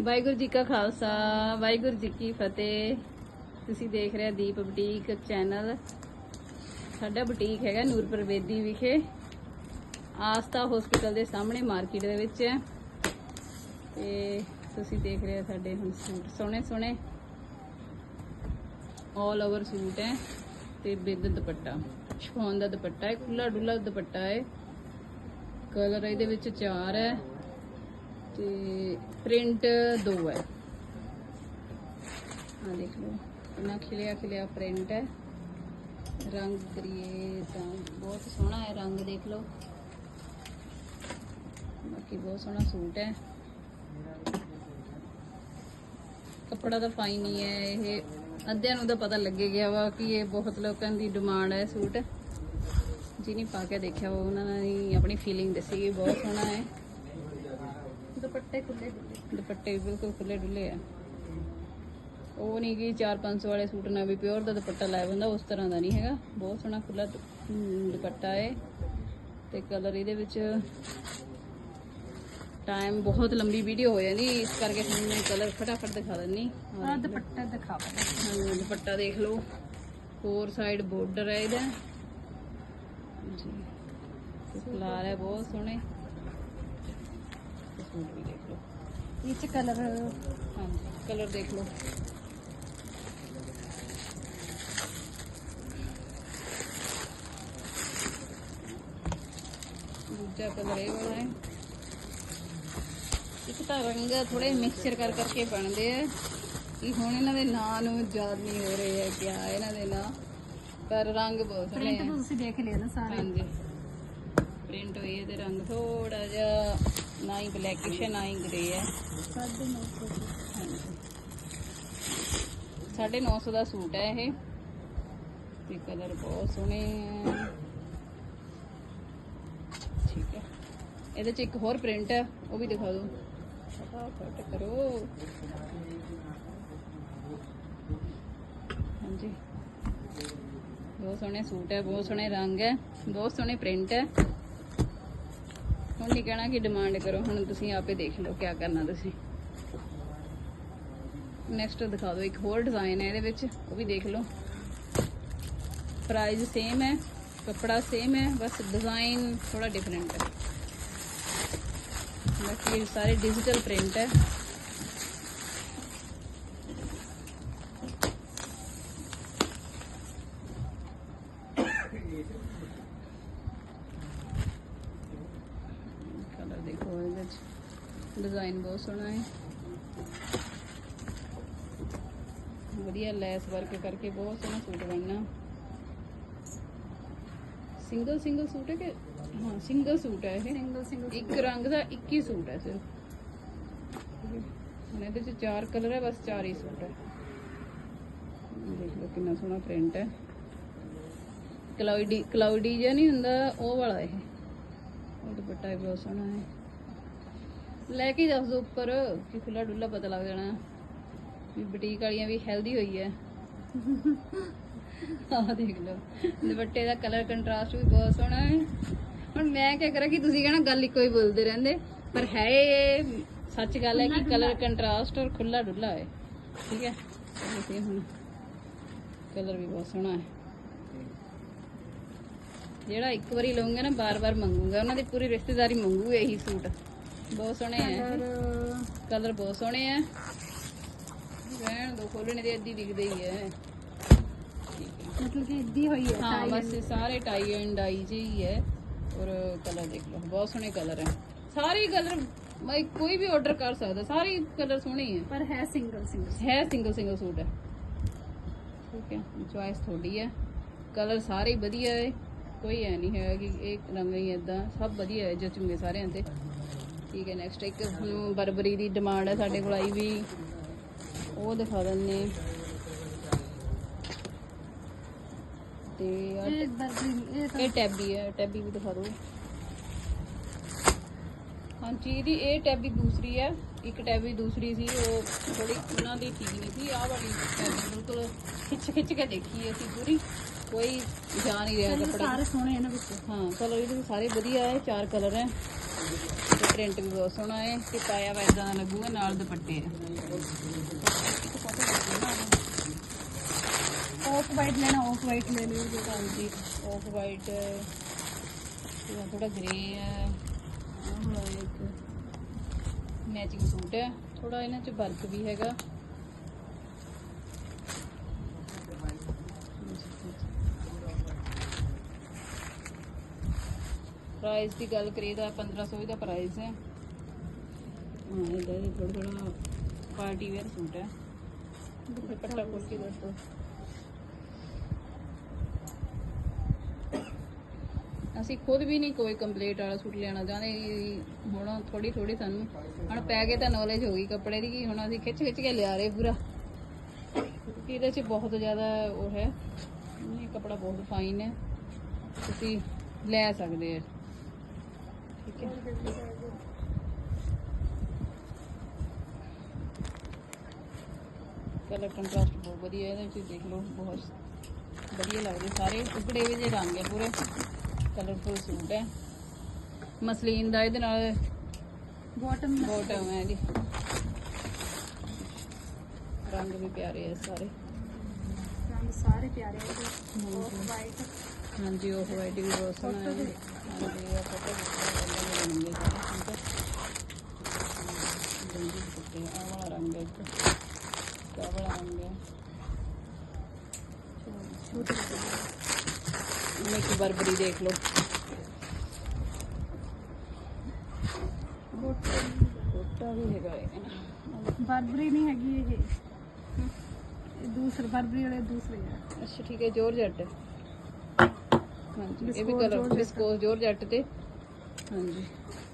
ਵਾਹਿਗੁਰੂ ਜੀ ਕਾ ਖਾਲਸਾ, ਵਾਹਿਗੁਰੂ ਜੀ ਕੀ ਫਤਿਹ। ਤੁਸੀਂ ਦੇਖ ਰਹੇ ਦੀਪ ਬੁਟੀਕ ਚੈਨਲ। ਸਾਡਾ ਬੁਟੀਕ ਹੈਗਾ ਨੂਰਪੁਰ ਵੇਦੀ ਵਿਖੇ। ਆਸਤਾ ਹਸਪੀਟਲ ਦੇ ਸਾਹਮਣੇ ਮਾਰਕੀਟ ਦੇ ਵਿੱਚ ਹੈ। ਤੇ ਤੁਸੀਂ ਦੇਖ ਰਹੇ ਸਾਡੇ ਹੁਣ ਸੂਟ, ਸੋਹਣੇ ਸੋਹਣੇ। ਆਲ ਓਵਰ ਸੂਟ ਹੈ ਤੇ ਬਿੱਦ ਦੁਪੱਟਾ ਸ਼ਫੋਨ ਦਾ ਦੁਪੱਟਾ ਹੈ ਖੁੱਲਾ ਡੁੱਲਾ ਦੁਪੱਟਾ ਹੈ। ਕਲਰ ਇਹਦੇ ਵਿੱਚ ਚਾਰ ਹੈ। ਤੇ ਪ੍ਰਿੰਟ ਦੋ ਹੈ। ਆ ਦੇਖ ਲਓ। ਕਿੰਨਾ ਖਿਲਿਆ ਖਿਲਿਆ ਪ੍ਰਿੰਟ ਹੈ। ਰੰਗ ਕਰੀਏ ਤਾਂ ਬਹੁਤ ਸੋਹਣਾ ਹੈ ਰੰਗ ਦੇਖ ਲਓ। ਬਾਕੀ ਬਹੁਤ ਸੋਹਣਾ ਸੂਟ ਹੈ। ਕੱਪੜਾ ਤਾਂ ਫਾਈਨ ਹੀ ਹੈ। ਇਹ ਅੱਧਿਆਂ ਨੂੰ ਤਾਂ ਪਤਾ ਲੱਗੇ ਗਿਆ ਵਾ ਕਿ ਇਹ ਬਹੁਤ ਲੋਕਾਂ ਦੀ ਡਿਮਾਂਡ ਹੈ ਸੂਟ। ਜਿਹਨੇ ਪਾ ਕੇ ਦੇਖਿਆ ਉਹ ਉਹਨਾਂ ਨੇ ਆਪਣੀ ਫੀਲਿੰਗ ਦੱਸੀ ਕਿ ਬਹੁਤ ਸੋਹਣਾ ਹੈ। ਦੁਪੱਟੇ ਖੁੱਲੇ ਡੁੱਲੇ। ਦੁਪੱਟੇ ਵੀ ਬਿਲਕੁਲ ਖੁੱਲੇ ਡੁੱਲੇ ਆ। ਉਹ ਨਹੀਂ ਕਿ 4-500 ਵਾਲੇ ਸੂਟ ਨਾਲ ਵੀ ਪਿਓਰ ਦਾ ਦੁਪੱਟਾ ਲਾਇਆ ਹੁੰਦਾ ਉਸ ਤਰ੍ਹਾਂ ਦਾ ਨਹੀਂ ਹੈਗਾ। ਬਹੁਤ ਸੋਹਣਾ ਖੁੱਲਾ ਦੁਪੱਟਾ ਹੈ ਤੇ ਕਲਰ ਇਹਦੇ ਵਿੱਚ ਟਾਈਮ ਬਹੁਤ ਲੰਬੀ ਵੀਡੀਓ ਹੋ ਜਾਂਦੀ ਇਸ ਕਰਕੇ ਤੁਹਾਨੂੰ ਮੈਂ ਕਲਰ ਫਟਾਫਟ ਦਿਖਾ ਦਿੰਨੀ। ਆ ਦੁਪੱਟਾ ਦਿਖਾਵਾ ਹਾਂ, ਦੁਪੱਟਾ ਦੇਖ ਲਓ। ਫੋਰ ਸਾਈਡ ਬਾਰਡਰ ਹੈ ਇਹਦਾ। ਜੀ ਫਲਾਰ ਹੈ ਬਹੁਤ ਸੋਹਣੇ। ਤੇ ਸੂਟ ਵੀ ਦੇਖ ਲਓ। ਇਹ ਚ ਕਲਰ ਹਾਂਜੀ ਕਲਰ ਦੇਖ ਲਓ। ਦੂਜਾ ਕਲਰ ਇਹ ਵਾਲਾ ਹੈ। ਇੱਕ ਤਾਂ ਰੰਗ ਥੋੜੇ ਮਿਕਸਚਰ ਕਰ ਕਰਕੇ ਬਣਦੇ ਆ। ਕਿ ਹੁਣ ਇਹਨਾਂ ਦੇ ਨਾਂ ਨੂੰ ਯਾਦ ਨਹੀਂ ਹੋ ਰਹੇ ਹੈ ਕਿਆ ਇਹਨਾਂ ਦੇ ਨਾਂ। ਪਰ ਰੰਗ ਬਹੁਤ ਸੋਹਣੇ ਪ੍ਰਿੰਟ ਆ। ਤੁਸੀਂ ਦੇਖ ਲਿਆ ਨਾ ਸਾਰੇ। ਹਾਂਜੀ। ਪ੍ਰਿੰਟ ਹੋਈ ਹੈ ਤੇ ਰੰਗ ਥੋੜਾ ਜਿਹਾ ਹੀ ਬਲੈਕਿਸ਼ ਹੈ ਨਾ ਹੀ ਗ੍ਰੇ ਹੈ ਸਾਡੇ 900 ਸਾਢੇ 900 ਦਾ ਸੂਟ ਹੈ ਇਹ। ਤੇ ਕਲਰ ਬਹੁਤ ਸੋਹਣੇ ਆ ਠੀਕ ਹੈ ਇਹਦੇ ਚ ਇੱਕ ਹੋਰ ਪ੍ਰਿੰਟ ਹੈ ਉਹ ਵੀ ਦਿਖਾ ਦਿਓ ਫਟਾਫਟ ਕਰੋ। ਹਾਂਜੀ। ਬਹੁਤ ਸੋਹਣੇ ਸੂਟ ਹੈ ਬਹੁਤ ਸੋਹਣੇ ਰੰਗ ਹੈ ਬਹੁਤ ਸੋਹਣੇ ਪ੍ਰਿੰਟ ਹੈ ਹੁਣ ਨਹੀਂ ਕਹਿਣਾ, ਕਿ ਡਿਮਾਂਡ ਕਰੋ? ਹੁਣ ਤੁਸੀਂ ਆਪੇ ਦੇਖ ਲਓ ਕੀ ਕਰਨਾ ਤੁਸੀਂ। ਨੈਕਸਟ ਦਿਖਾ ਦਿਓ, ਇੱਕ ਹੋਰ ਡਿਜ਼ਾਈਨ ਹੈ ਇਹਦੇ ਵਿੱਚ, ਉਹ ਵੀ ਦੇਖ ਲਓ। ਪ੍ਰਾਈਸ ਸੇਮ ਹੈ, ਕੱਪੜਾ ਸੇਮ ਹੈ, ਬਸ ਡਿਜ਼ਾਈਨ ਥੋੜਾ ਡਿਫਰੈਂਟ ਹੈ। ਬਾਕੀ ਸਾਰੇ ਡਿਜੀਟਲ ਪ੍ਰਿੰਟ ਹੈ ਕਲਰ ਦੇਖੋ ਇਹਦੇ ਵਿੱਚ ਡਿਜ਼ਾਈਨ ਬਹੁਤ ਸੋਹਣਾ ਹੈ। ਵਧੀਆ ਲੈਸ ਵਰਕ ਕਰਕੇ ਬਹੁਤ ਸੋਹਣਾ ਸੂਟ ਬਣਨਾ। ਸਿੰਗਲ ਸਿੰਗਲ ਸੂਟ ਹੈ ਕਿ? ਹਾਂ ਸਿੰਗਲ ਸੂਟ ਹੈ ਇਹ। ਸਿੰਗਲ ਸਿੰਗਲ ਇੱਕ ਰੰਗ ਦਾ ਇੱਕ ਹੀ ਸੂਟ ਹੈ ਸਿਰਫ। ਹੁਣ ਇਹਦੇ ਚ ਚਾਰ ਕਲਰ ਹੈ ਬਸ ਚਾਰ ਹੀ ਸੂਟ ਹੈ। ਦੇਖ ਲਓ ਕਿੰਨਾ ਸੋਹਣਾ ਪ੍ਰਿੰਟ ਹੈ। ਕਲਾਉਡੀ ਕਲਾਉਡੀ ਜਿਹਾ ਨਹੀਂ ਹੁੰਦਾ ਉਹ ਵਾਲਾ ਇਹ। ਉਹ ਦੁਪੱਟਾ ਵੀ ਬਹੁਤ ਸੋਹਣਾ ਹੈ। ਲੈ ਕੇ ਹੀ ਦੱਸ ਦੋ ਉੱਪਰ, ਕਿ ਖੁੱਲਾ ਡੁੱਲਾ ਪਤਾ ਲੱਗ ਜਾਣਾ ਵੀ ਬੁਟੀਕ ਵਾਲੀਆਂ ਵੀ ਹੈਲਦੀ ਹੋਈ ਹੈ ਆਹ ਦੇਖ ਲਓ, ਦੁਪੱਟੇ ਦਾ ਕਲਰ ਕੰਟਰਾਸਟ ਵੀ ਬਹੁਤ ਸੋਹਣਾ ਹੈ ਹੁਣ ਮੈਂ ਕੀ ਕਰਾਂ ਕਿ ਤੁਸੀਂ ਕਹਿਣਾ ਗੱਲ ਇੱਕੋ ਹੀ ਬੋਲਦੇ ਰਹਿੰਦੇ, ਪਰ ਹੈ ਇਹ ਸੱਚ ਗੱਲ ਹੈ ਕਿ ਕਲਰ ਕੰਟਰਾਸਟ ਔਰ ਖੁੱਲਾ ਡੁੱਲਾ ਹੈ ਠੀਕ ਹੈ ਦੇਖੀਏ ਹੁਣ ਕਲਰ ਵੀ ਬਹੁਤ ਸੋਹਣਾ ਹੈ ਜਿਹੜਾ ਇੱਕ ਵਾਰੀ ਲਵਾਂਗਾ ਨਾ, ਬਾਰ-ਬਾਰ ਮੰਗੂਗਾ, ਉਹਨਾਂ ਦੀ ਪੂਰੀ ਰਿਸ਼ਤੇਦਾਰੀ ਮੰਗੂ ਇਹੀ ਸੂਟ। ਬਹੁਤ ਸੋਹਣੇ ਹੈ ਕਲਰ ਬਹੁਤ ਸੋਹਣੇ ਆ। ਰਹਿਣ ਦੋ ਖੋਲਣੇ ਦੇ ਅੱਧੀ ਦਿਖਦੇ ਹੀ ਹੈ ਮਤਲਬ ਕਿ ਇੱਦੀ ਹੋਈ ਹੈ ਹਾਂ ਬਸ ਇਹ ਸਾਰੇ ਟਾਈ ਐਂਡ ਡਾਈ ਜਿਹੀ ਹੀ ਹੈ ਔਰ ਕਲਰ ਦੇਖ ਲਓ ਬਹੁਤ ਸੋਹਣੇ ਕਲਰ ਹੈ ਸਾਰੇ ਕਲਰ ਮੈਂ ਕੋਈ ਵੀ ਆਰਡਰ ਕਰ ਸਕਦਾ ਸਾਰੇ ਕਲਰ ਸੋਹਣੇ ਹੀ ਹੈ ਪਰ ਹੈ ਸਿੰਗਲ ਸਿੰਗਲ ਹੈ ਸਿੰਗਲ ਸਿੰਗਲ ਸੂਟ ਹੈ ਠੀਕ ਹੈ ਚੁਆਇਸ ਤੁਹਾਡੀ ਹੈ ਕਲਰ ਸਾਰੇ ਵਧੀਆ ਹੈ ਕੋਈ ਐ ਨਹੀਂ ਹੈ ਕਿ ਇਹ ਰੰਗ ਹੀ ਇਦਾਂ ਸਭ ਵਧੀਆ ਹੈ ਜਚੂਗੇ ਸਾਰਿਆਂ ਤੇ। ਠੀਕ ਹੈ ਨੈਕਸਟ ਇੱਕ ਬਰਬਰੀ ਦੀ ਡਿਮਾਂਡ ਹੈ ਸਾਡੇ ਕੋਲ ਆਈ ਵੀ। ਉਹ ਦਿਖਾ ਦਿੰਨੇ ਤੇ ਇਹ ਬਰਬਰੀ ਟੈਬੀ ਹੈ ਟੈਬੀ ਵੀ ਦਿਖਾ ਦਿਓ। ਹਾਂਜੀ ਇਹਦੀ ਇਹ ਟੈਬੀ ਦੂਸਰੀ ਹੈ। ਇੱਕ ਟੈਬੀ ਦੂਸਰੀ ਸੀ ਉਹ ਥੋੜੀ ਉਹਨਾਂ ਦੀ ਠੀਕ ਨਹੀਂ ਸੀ। ਆਹ ਵਾਲੀ ਟੈਬੀ ਬਿਲਕੁਲ ਖਿੱਚ ਖਿੱਚ ਕੇ ਦੇਖੀ ਅਸੀਂ ਪੂਰੀ। ਕੋਈ ਜਾ ਨਹੀਂ ਰਿਹਾ ਕੱਪੜਾ। ਸਾਰੇ ਸੋਹਣੇ ਇਹਨਾਂ ਵਿੱਚ। ਹਾਂ ਕਲਰ ਇਹਦੇ ਸਾਰੇ ਵਧੀਆ ਹੈ ਚਾਰ ਕਲਰ ਹੈ। ਤੇ ਪ੍ਰਿੰਟ ਵੀ ਬਹੁਤ ਸੋਹਣਾ ਹੈ ਤੇ ਪਾਇਆ ਵਾ ਇਦਾਂ ਦਾ ਲੱਗੂਗਾ ਨਾਲ ਦੁਪੱਟੇ ਆ। ਆਫ ਵਾਈਟ ਲੈਣਾ ਆਫ ਵਾਈਟ ਲੈ ਲਿਓ ਜਿਹੜਾ ਹਾਂਜੀ ਆਫ ਵਾਈਟ ਤੇ ਥੋੜਾ ਗ੍ਰੇ ਹੈ ਇੱਕ ਮੈਚਿੰਗ ਸੂਟ ਹੈ ਥੋੜਾ ਇਹਨਾਂ ਚ ਵਰਕ ਵੀ ਹੈਗਾ। ਪ੍ਰਾਈਸ ਦੀ ਗੱਲ ਕਰੀਏ ਤਾਂ 1500 ਦਾ ਪ੍ਰਾਈਸ ਹੈ। ਹਾਂ ਇਹਦਾ ਇਹ ਥੋੜਾ ਥੋੜਾ ਪਾਰਟੀ ਵੇਅਰ ਸੂਟ ਹੈ। ਦੁਪੱਟਾ ਖੋਲ ਦੱਸੋ ਅਸੀਂ ਖੁਦ ਵੀ ਨਹੀਂ ਕੋਈ ਕੰਪਲੀਟ ਵਾਲਾ ਸੂਟ ਲੈਣਾ ਚਾਹੁੰਦੇ ਹੁਣ ਥੋੜੀ ਥੋੜੀ ਸਾਨੂੰ, ਹੁਣ ਪੈ ਕੇ ਤਾਂ ਨੌਲੇਜ ਹੋ ਗਈ ਕੱਪੜੇ ਦੀ ਕਿ ਹੁਣ ਅਸੀਂ ਖਿੱਚ ਖਿੱਚ ਕੇ ਲਿਆ ਰਹੇ ਪੂਰਾ। ਇਹਦੇ 'ਚ ਬਹੁਤ ਜ਼ਿਆਦਾ ਉਹ ਹੈ, ਇਹ ਕੱਪੜਾ ਬਹੁਤ ਫਾਈਨ ਹੈ। ਤੁਸੀਂ ਲੈ ਸਕਦੇ ਆ। ਠੀਕ ਹੈ। ਕਲਰ ਕੰਟਰਾਸਟ ਬਹੁਤ ਵਧੀਆ ਇਹਦੇ ਵਿੱਚ ਦੇਖ ਲਓ ਬਹੁਤ ਵਧੀਆ ਲੱਗਦੇ ਸਾਰੇ। ਉਗੜੇ ਹੋਏ ਜਿਹੇ ਰੰਗ ਹੈ ਪੂਰੇ। ਕਲਰਫੁਲ ਸੂਟ ਹੈ। ਮਸਲੀਨ ਦਾ ਇਹਦੇ ਨਾਲ ਬਾਟਮ ਬੋਟਮ ਹੈ ਇਹਦੀ। ਰੰਗ ਵੀ ਪਿਆਰੇ ਹੈ ਸਾਰੇ। ਰੰਗ ਸਾਰੇ ਪਿਆਰੇ ਹੈ ਆਫ ਵਾਈਟ ਹਾਂਜੀ ਉਹ ਵਾਈਟ ਵੀ ਬਹੁਤ ਸੋਹਣਾ ਹੈ ਹਾਂਜੀ ਇਹ ਫੋਟੋ ਬਣਾਉਣਗੇ ਸਾਰੇ ਠੀਕ ਹੈ ਰੰਗੀ ਕੁੱਤੇ ਆ ਵਾਲਾ ਰੰਗ ਹੈ ਇੱਕ ਆਹ ਵਾਲਾ ਰੰਗ ਹੈ ਮੈਂ ਇੱਕ ਬਰਬਰੀ ਦੇਖ ਲਓ। ਕੋਟਾ ਵੀ ਹੈਗਾ ਹੈ ਬਰਬਰੀ ਨਹੀਂ ਹੈਗੀ ਇਹ। ਇਹ ਦੂਸਰੇ ਬਰਬਰੀ ਵਾਲੇ ਦੂਸਰੇ ਆ ਅੱਛਾ ਠੀਕ ਹੈ ਜੋਰ ਜੱਟ ਹਾਂਜੀ ਇਹ ਵੀ Viscose colour georgette। Viscose georgette ਤੇ ਹਾਂਜੀ